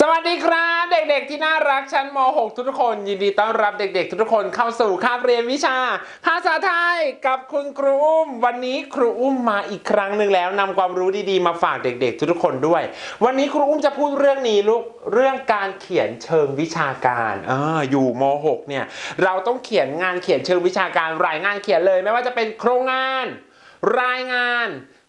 สวัสดีครับ เด็กๆที่น่ารักชั้นม .6 ทุกคน ยินดีต้อนรับเด็ก ๆ ทุกคนเข้าสู่คาบเรียนวิชา ภาษาไทยกับคุณครูอุ้ม วันนี้ครูอุ้มมาอีกครั้งหนึ่งแล้วนำความรู้ดีๆ มาฝากเด็ก ๆ ทุกคนด้วย วันนี้ครูอุ้มจะพูดเรื่องนี้ลูกเรื่องการเขียนเชิงวิชาการเอออยู่ม .6 เนี่ยเราต้องเขียนงานเขียนเชิงวิชาการรายงานเขียนเลย ไม่ว่าจะเป็นโครงงาน รายงาน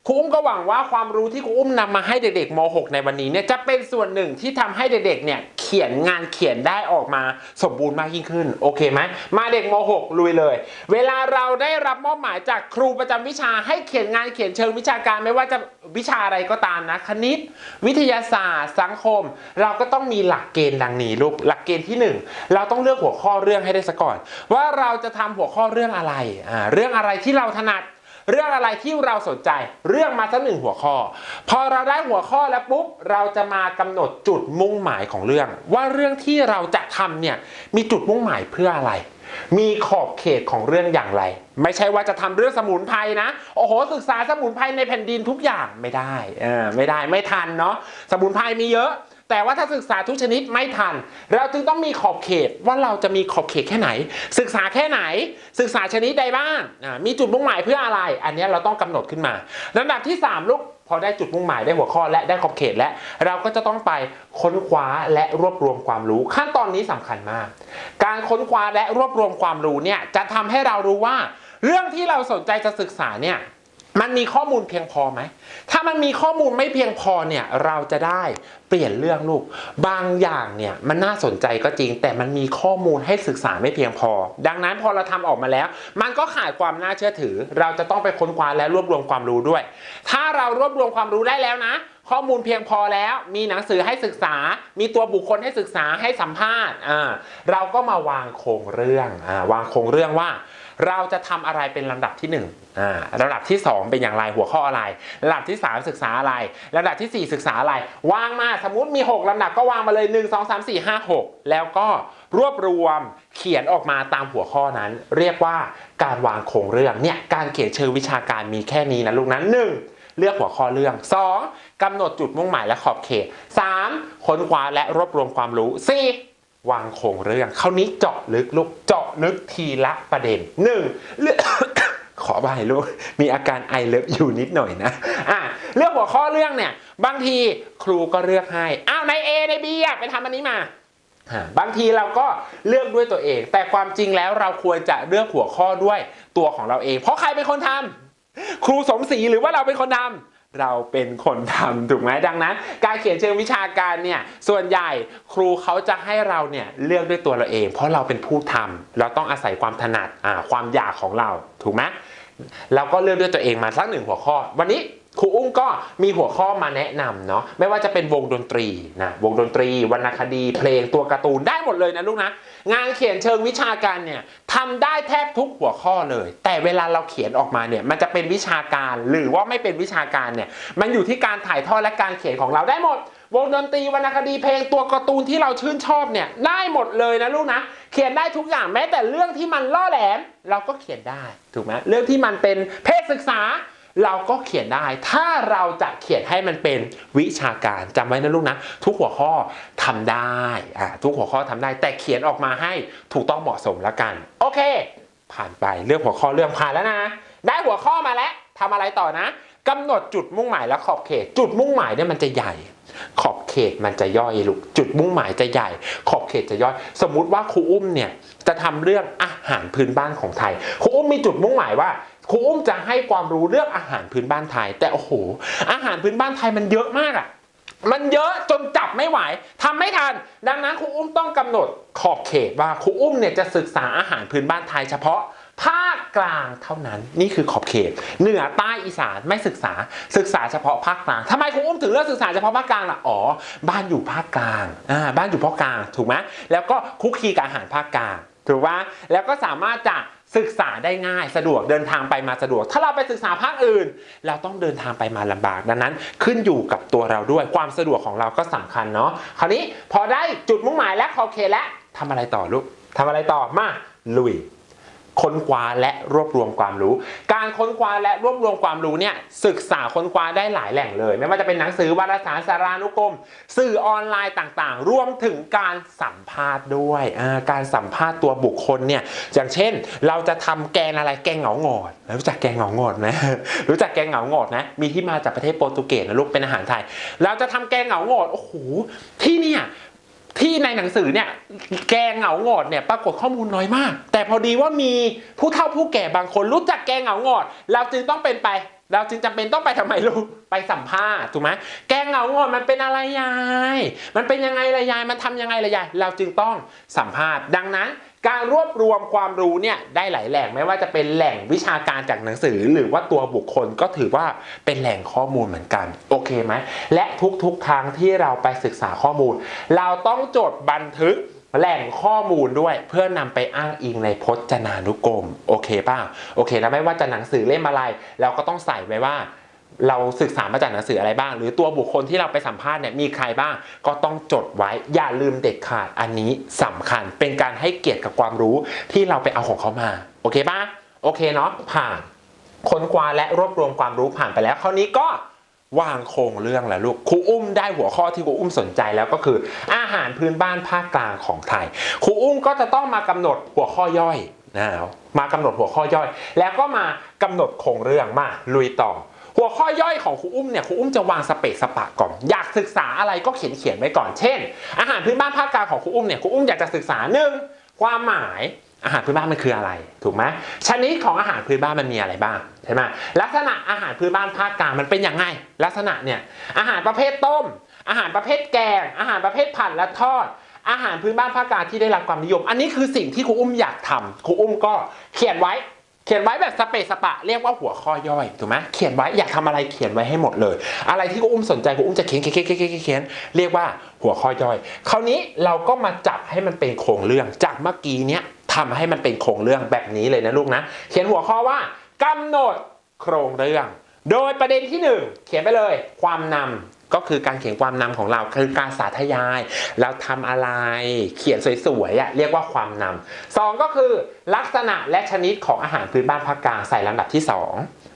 ครูอุ้มก็หวังว่าความรู้ที่ครูอุ้มนำมาให้เด็กๆม .6 ในวันนี้เนี่ยจะเป็นส่วนหนึ่งที่ทำให้เด็กๆเนี่ยเขียนงานเขียนได้ออกมาสมบูรณ์มากยิ่งขึ้น โอเคไหมมาเด็กม .6 ลุยเลย เวลาเราได้รับมอบหมายจากครูประจำวิชาให้เขียนงานเขียนเชิงวิชาการไม่ว่าจะวิชาอะไรก็ตามนะคณิต วิทยาศาสตร์ สังคม เราก็ต้องมีหลักเกณฑ์ดังนี้ลูกหลักเกณฑ์ที่หนึ่งเราต้องเลือกหัวข้อเรื่องให้ได้ซะก่อน ว่าเราจะทำหัวข้อเรื่องอะไรอ่าเรื่องอะไรที่เราถนัด เรื่องอะไรที่เราสนใจ เรื่องมาสักหนึ่งหัวข้อ พอเราได้หัวข้อแล้วปุ๊บเราจะมากำหนดจุดมุ่งหมายของเรื่อง ว่าเรื่องที่เราจะทำเนี่ยมีจุดมุ่งหมายเพื่ออะไรมีขอบเขตของเรื่องอย่างไร ไม่ใช่ว่าจะทำเรื่องสมุนไพรนะ โอ้โห ศึกษาสมุนไพรในแผ่นดินทุกอย่างไม่ได้เออไม่ได้ไม่ทันเนาะสมุนไพรมีเยอะ แต่ว่าถ้าศึกษาทุกชนิดไม่ทัน เราจึงต้องมีขอบเขตว่าเราจะมีขอบเขตแค่ไหน ศึกษาแค่ไหน ศึกษาชนิดใดบ้างมีจุดมุ่งหมายเพื่ออะไร อันนี้เราต้องกำหนดขึ้นมาลำดับที่ 3 ลูกพอได้จุดมุ่งหมายได้หัวข้อและได้ขอบเขตและ เราก็จะต้องไปค้นคว้าและรวบรวมความรู้ ขั้นตอนนี้สำคัญมาก การค้นคว้าและรวบรวมความรู้เนี่ยจะทำให้เรารู้ว่า เรื่องที่เราสนใจจะศึกษาเนี่ย มันมีข้อมูลเพียงพอไหม ถ้ามันมีข้อมูลไม่เพียงพอเนี่ยเราจะได้เปลี่ยนเรื่องลูก บางอย่างเนี่ยมันน่าสนใจก็จริง แต่มันมีข้อมูลให้ศึกษาไม่เพียงพอ ดังนั้นพอเราทำออกมาแล้ว มันก็ขาดความน่าเชื่อถือ เราจะต้องไปค้นคว้าและรวบรวมความรู้ด้วย ถ้าเรารวบรวมความรู้ได้แล้วนะ ข้อมูลเพียงพอแล้ว มีหนังสือให้ศึกษา มีตัวบุคคลให้ศึกษาให้สัมภาษณ์อ่าเราก็มาวางโครงเรื่องอ่าวางโครงเรื่องว่า เราจะทำอะไรเป็นลำดับที่1อ่าระดับที่ 2 เป็นอย่างไรหัวข้ออะไรระดับที่ 3 ศึกษาอะไรระดับทีสี่ 4 ศึกษาอะไร วางมาสมมติมี 6ลำดับก็วางมาเลย 1 2 3 4 5 6 แล้วก็รวบรวมเขียนออกมาตามหัวข้อนั้น เรียกว่าการวางโครงเรื่องเนี่ยการเขียนเชิงวิชาการมีแค่นี้นะลูกนั้น1 เลือกหัวข้อเรื่อง 2. กำหนดจุดมุ่งหมายและขอบเขต 3. ค้นคว้าและรวบรวมความรู้ 4. วางโครงเรื่องคราวนี้เจาะลึกลูกเจาะลึกทีละประเด็น 1. เลือกขอใบลูกมีอาการไอเลิฟอยู่นิดหน่อยนะอะเลือกหัวข้อเรื่องเนี่ย บางทีครูก็เลือกให้อ้าวใน A ใน B อะไปทำอันนี้มาอ่าบางทีเราก็เลือกด้วยตัวเอง แต่ความจริงแล้วเราควรจะเลือกหัวข้อด้วยตัวของเราเอง เพราะใครเป็นคนทำ ครูสมศรีหรือว่าเราเป็นคนทำเราเป็นคนทำถูกไหมดังนั้น การเขียนเชิงวิชาการเนี่ยส่วนใหญ่ครูเขาจะให้เราเนี่ยเลือกด้วยตัวเราเอง เพราะเราเป็นผู้ทำเราต้องอาศัยความถนัดความอยากของเราถูกไหมเราก็เลือกด้วยตัวเองมาสักหนึ่งหัวข้อ วันนี้ ครูอุ้มก็มีหัวข้อมาแนะนำเนาะไม่ว่าจะเป็นวงดนตรีนะวงดนตรี วรรณคดี เพลงตัวการ์ตูนได้หมดเลยนะลูกนะ งานเขียนเชิงวิชาการเนี่ยทำได้แทบทุกหัวข้อเลย แต่เวลาเราเขียนออกมาเนี่ยมันจะเป็นวิชาการหรือว่าไม่เป็นวิชาการเนี่ยมันอยู่ที่การถ่ายทอดและการเขียนของเราได้หมด วงดนตรีวรรณคดีเพลงตัวการ์ตูนที่เราชื่นชอบเนี่ยได้หมดเลยนะลูกนะเขียนได้ทุกอย่างแม้แต่เรื่องที่มันล่อแหลม เราก็เขียนได้ถูกไหมเรื่องที่มันเป็นเพศศึกษา เราก็เขียนได้ ถ้าเราจะเขียนให้มันเป็นวิชาการจำไว้นะลูกนะ ทุกหัวข้อทำได้อ่าทุกหัวข้อทำได้ แต่เขียนออกมาให้ถูกต้องเหมาะสมแล้วกัน โอเค ผ่านไปเลือกหัวข้อเรื่องผ่านแล้วนะ ได้หัวข้อมาแล้วทำอะไรต่อนะกำหนดจุดมุ่งหมายและขอบเขต จุดมุ่งหมายเนี่ยมันจะใหญ่ ขอบเขตมันจะย่อยลูกจุดมุ่งหมายจะใหญ่ ขอบเขตจะย่อย สมมุติว่าครูอุ้มเนี่ยจะทำเรื่องอาหารพื้นบ้านของไทยครูอุ้มมีจุดมุ่งหมายว่า ครูอุ้มจะให้ความรู้เรื่องอาหารพื้นบ้านไทย แต่โอ้โห อาหารพื้นบ้านไทยมันเยอะมากอะมันเยอะจนจับไม่ไหวทำไม่ทัน ดังนั้นครูอุ้มต้องกำหนดขอบเขตว่าครูอุ้มเนี่ยจะศึกษาอาหารพื้นบ้านไทยเฉพาะภาคกลางเท่านั้นนี่คือขอบเขต เหนือใต้อีสานไม่ศึกษาศึกษาเฉพาะภาคกลางทำไมครูอุ้มถึงเลือกศึกษาเฉพาะภาคกลางล่ะอ๋อบ้านอยู่ภาคกลางอ่าบ้านอยู่ภาคกลางถูกไหมแล้วก็คุกคีกับอาหารภาคกลางถูกปะแล้วก็สามารถจะ ศึกษาได้ง่ายสะดวกเดินทางไปมาสะดวก ถ้าเราไปศึกษาภาคอื่น เราต้องเดินทางไปมาลำบากดังนั้น ขึ้นอยู่กับตัวเราด้วยความสะดวกของเราก็สำคัญเนาะคราวนี้พอได้จุดมุ่งหมายและขอบเขตแล้วทำอะไรต่อลูกทำอะไรต่อมาลุย ค้นคว้าและรวบรวมความรู้ การค้นคว้าและรวบรวมความรู้เนี่ยศึกษาค้นคว้าได้หลายแหล่งเลย ไม่ว่าจะเป็นหนังสือวารสารสารานุกรม สื่อออนไลน์ต่างๆ รวมถึงการสัมภาษณ์ด้วยการสัมภาษณ์ตัวบุคคลเนี่ยอย่างเช่น เราจะทำแกงอะไรแกงเหงาหงอด รู้จักแกงเหงาหงอดไหมรู้จักแกงเหงาหงอดนะมีที่มาจากประเทศโปรตุเกสนะลูกเป็นอาหารไทย เราจะทำแกงเหงาหงอดโอ้โหที่เนี่ย ที่ในหนังสือเนี่ยแกงเหงาหงอดเนี่ยปรากฏข้อมูลน้อยมาก แต่พอดีว่ามีผู้เฒ่าผู้แก่บางคนรู้จักแกงเหงาหงอด เราจึงต้องเป็นไป เราจึงจำเป็นต้องไปทำไมลูกไปสัมภาษณ์ถูกไหมแกงเหงาหงอดมันเป็นอะไรยาย มันเป็นยังไงละยายมันทำยังไงละยาย เราจึงต้องสัมภาษณ์ดังนั้น การรวบรวมความรู้เนี่ยได้หลายแหล่งไม่ว่าจะเป็นแหล่งวิชาการจากหนังสือ หรือว่าตัวบุคคลก็ถือว่าเป็นแหล่งข้อมูลเหมือนกัน โอเคไหม และทุกๆครั้งที่เราไปศึกษาข้อมูล เราต้องจดบันทึกแหล่งข้อมูลด้วยเพื่อนำไปอ้างอิงในพจนานุกรม โอเคป่ะโอเคแล้วไม่ว่าจะหนังสือเล่มอะไร เราก็ต้องใส่ไว้ว่า เราศึกษามาจากหนังสืออะไรบ้าง หรือตัวบุคคลที่เราไปสัมภาษณ์เนี่ยมีใครบ้าง ก็ต้องจดไว้อย่าลืมเด็ดขาดอันนี้สำคัญเป็นการให้เกียรติกับความรู้ที่เราไปเอาของเขามา โอเคป่ะโอเคเนาะผ่านค้นคว้าและรวบรวมความรู้ผ่านไปแล้วคราวนี้ก็วางโครงเรื่องแล้วลูกครูอุ้มได้หัวข้อที่ครูอุ้มสนใจแล้วก็คือ อาหารพื้นบ้านภาคกลางของไทยครูอุ้มก็จะต้องมากำหนดหัวข้อย่อยนะมากำหนดหัวข้อย่อย แล้วก็มากำหนดโครงเรื่องมาลุยต่อ หัวข้อย่อยของครูอุ้มเนี่ยครูอุ้มจะวางสเปซสปะก่อนอยากศึกษาอะไรก็เขียนเขียนไว้ก่อนเช่น อาหารพื้นบ้านภาคกลางของครูอุ้มเนี่ยครูอุ้มอยากจะศึกษาหนึ่งความหมายอาหารพื้นบ้านมันคืออะไร ถูกไหมชนิดของอาหารพื้นบ้านมันมีอะไรบ้างใช่ไหมลักษณะอาหารพื้นบ้านภาคกลางมันเป็นยังไง ลักษณะเนี่ยอาหารประเภทต้ม อาหารประเภทแกง อาหารประเภทผัดและทอด อาหารพื้นบ้านภาคกลางที่ได้รับความนิยม อันนี้คือสิ่งที่ครูอุ้มอยากทำครูอุ้มก็เขียนไว้ ขียนไว้แบบสเปซสปะเรียกว่าหัวข้อย่อยถูกไหมเขียนไว้อยากทำอะไรเขียนไว้ให้หมดเลย อะไรที่กูอุ้มสนใจกูอุ้มจะเขียนเขียนเขียนเขียนเขียนเขียนเรียกว่าหัวข้อย่อย คราวนี้เราก็มาจับให้มันเป็นโครงเรื่อง จากเมื่อกี้เนี้ยทำให้มันเป็นโครงเรื่องแบบนี้เลยนะลูกนะ เขียนหัวข้อว่ากำหนดโครงเรื่อง โดยประเด็นที่หนึ่งเขียนไปเลย ความนำ ก็คือการเขียนความนำของเราคือการสาธยาย เราทำอะไรเขียนสวยๆอะเรียกว่าความนำสองก็คือลักษณะและชนิดของอาหารพื้นบ้านภาคกลางใส่ลำดับที่ส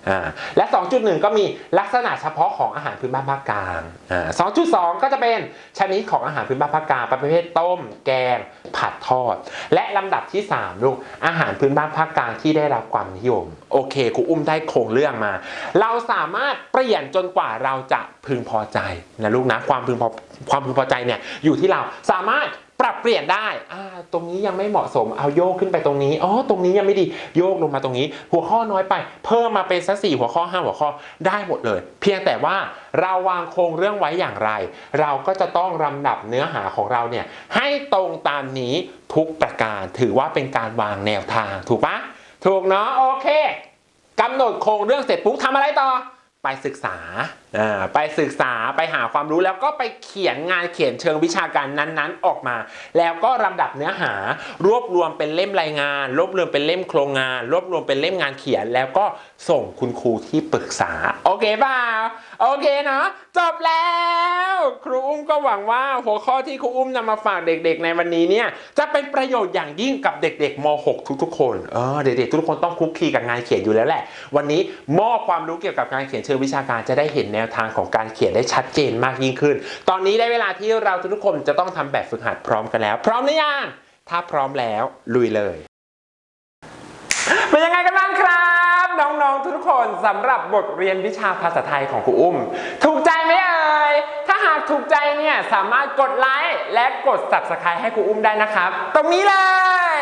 องอ่าและ 2.1 ก็มีลักษณะเฉพาะของอาหารพื้นบ้านภาคกลางอ่า2.2 ก็จะเป็นชนิดของอาหารพื้นบ้านภาคกลางประเภทต้ม แกง ผัดทอด และลำดับที่3ลูกอาหารพื้นบ้านภาคกลางที่ได้รับความนิยม โอเคครูอุ้มได้โครงเรื่องมา เราสามารถเปลี่ยนจนกว่าเราจะพึงพอใจนะลูกนะความพึงพอความพึงพอใจเนี่ยอยู่ที่เราสามารถ ปรับเปลี่ยนได้อ่าตรงนี้ยังไม่เหมาะสมเอาโยกขึ้นไปตรงนี้อ๋อตรงนี้ยังไม่ดีโยกลงมาตรงนี้ หัวข้อน้อยไป เพิ่มมาเป็นสักสี่หัวข้อห้าหัวข้อได้หมดเลย เพียงแต่ว่าเราวางโครงเรื่องไว้อย่างไร เราก็จะต้องลำดับเนื้อหาของเราเนี่ยให้ตรงตามนี้ทุกประการถือว่าเป็นการวางแนวทางถูกปะถูกเนาะโอเคกำหนดโครงเรื่องเสร็จปุ๊บทำอะไรต่อ ไปศึกษาอ่าไปศึกษาไปหาความรู้แล้วก็ไปเขียนงานเขียนเชิงวิชาการนั้นๆ ออกมา แล้วก็ลำดับเนื้อหารวบรวมเป็นเล่มรายงาน รวบรวมเป็นเล่มโครงงาน รวบรวมเป็นเล่มงานเขียน แล้วก็ส่งคุณครูที่ปรึกษา โอเคเปล่าโอเคเนาะจบแล้ว ครูอุ้มก็หวังว่าหัวข้อที่ครูอุ้มนำมาฝากเด็กๆ ในวันนี้เนี่ยจะเป็นประโยชน์อย่างยิ่งกับเด็กๆม .6 ทุกๆ คนเออเด็กๆทุกคนต้องคุกคีกับงานเขียนอยู่แล้วแหละ วันนี้มอบความรู้เกี่ยวกับการเขียนเชิงวิชาการจะได้เห็นแนวทางของการเขียนได้ชัดเจนมากยิ่งขึ้น ตอนนี้ได้เวลาที่เราทุกๆคนจะต้องทำแบบฝึกหัดพร้อมกันแล้ว พร้อมหรือยังถ้าพร้อมแล้วลุยเลยเป็นยังไงกันบ้างครับ น้องๆ ทุกคนสำหรับบทเรียนวิชาภาษาไทยของครูอุ้ม ถูกใจไหมเอ่ย ถ้าหากถูกใจเนี่ยสามารถกดไลค์และกด subscribe ให้ครูอุ้มได้นะครับ ตรงนี้เลย